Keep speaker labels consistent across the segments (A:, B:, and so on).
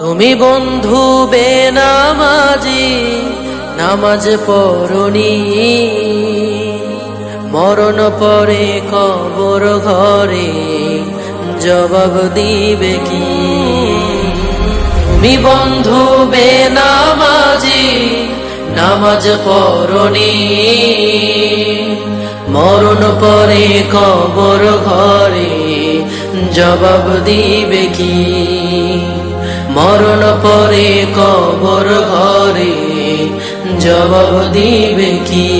A: তুমি বন্ধু বেনামাজি, নামাজ পড়নি। মরণ পরে কবর ঘরে জবাব দিবে কি? তুমি বন্ধু বেনামাজি, নামাজ পড়নি। মরণ পরে কবর ঘরে জবাব দিবে কি? মরণ পরে কবর ঘরে জবাব দিবে কি?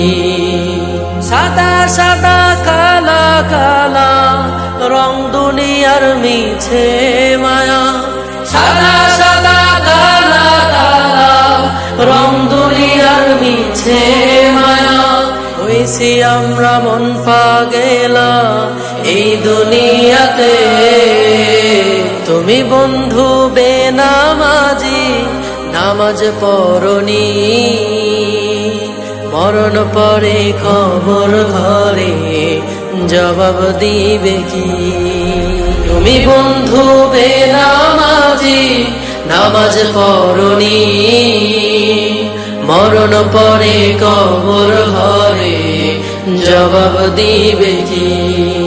A: সাদা সাদা, কালা কালা, রং দুনিয়ার মিছে মায়া। সাদা সাদা, কালা কালা, রং দুনিয়ার মিছে মায়া। হইছি আমরা মন পাগেলা, এই দুনিয়াতে। তুমি বন্ধু বেনামাজি, নামাজ পড়নি। মরণ পরে খবর ঘরে জবাব দিবে কি? তুমি বন্ধু বেনামাজি, নামাজ পড়নি। মরণ পরে কবর ঘরে জবাব দিবে কি?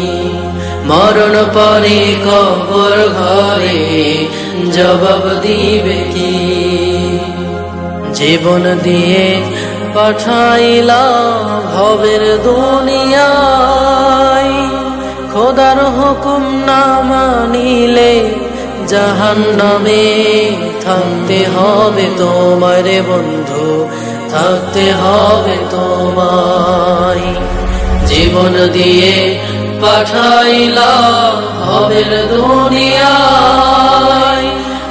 A: মরণ পরে কবর ঘরে জবাব দিবে কি? জীবন দিয়ে পাঠাইলা ভবের দুনিয়ায়। খোদার হুকুম না মানিলে জাহান নামে থাকতে হবে তোমার বন্ধু, থাকতে হবে তোমায়। জীবন দিয়ে পাঠাইলা হবের দুনিয়ায়।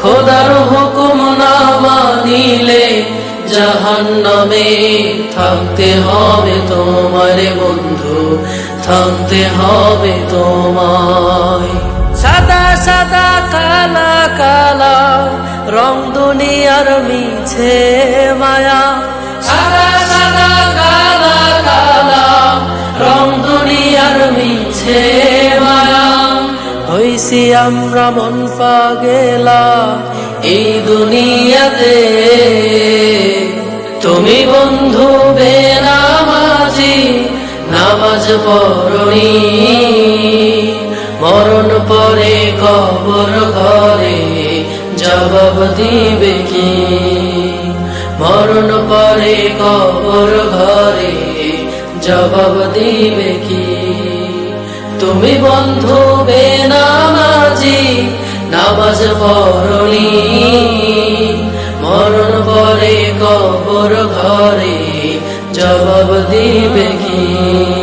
A: খোদার হুকুম না মানিলে জাহান নামে থাকতে হবে তোমার বন্ধু, থাকতে হবে তোমায়। সাদা সাদা কালা কালা রং দুনিয়ার মিছে মায়া। হইছি আমরা মন পাগেলা। এই দুনিয়াতে তুমি বন্ধু বেনামাজি, নামাজ পড়নি। মরণ পরে কবর ঘরে জবাব দিবে কি? মরণ পরে কবর ঘরে জবাব দিবে কি? তুমি বন্ধু বেনামাজি নামাজ পড়নি মরণ পরে কবর ঘরে জবাব দিবে কি?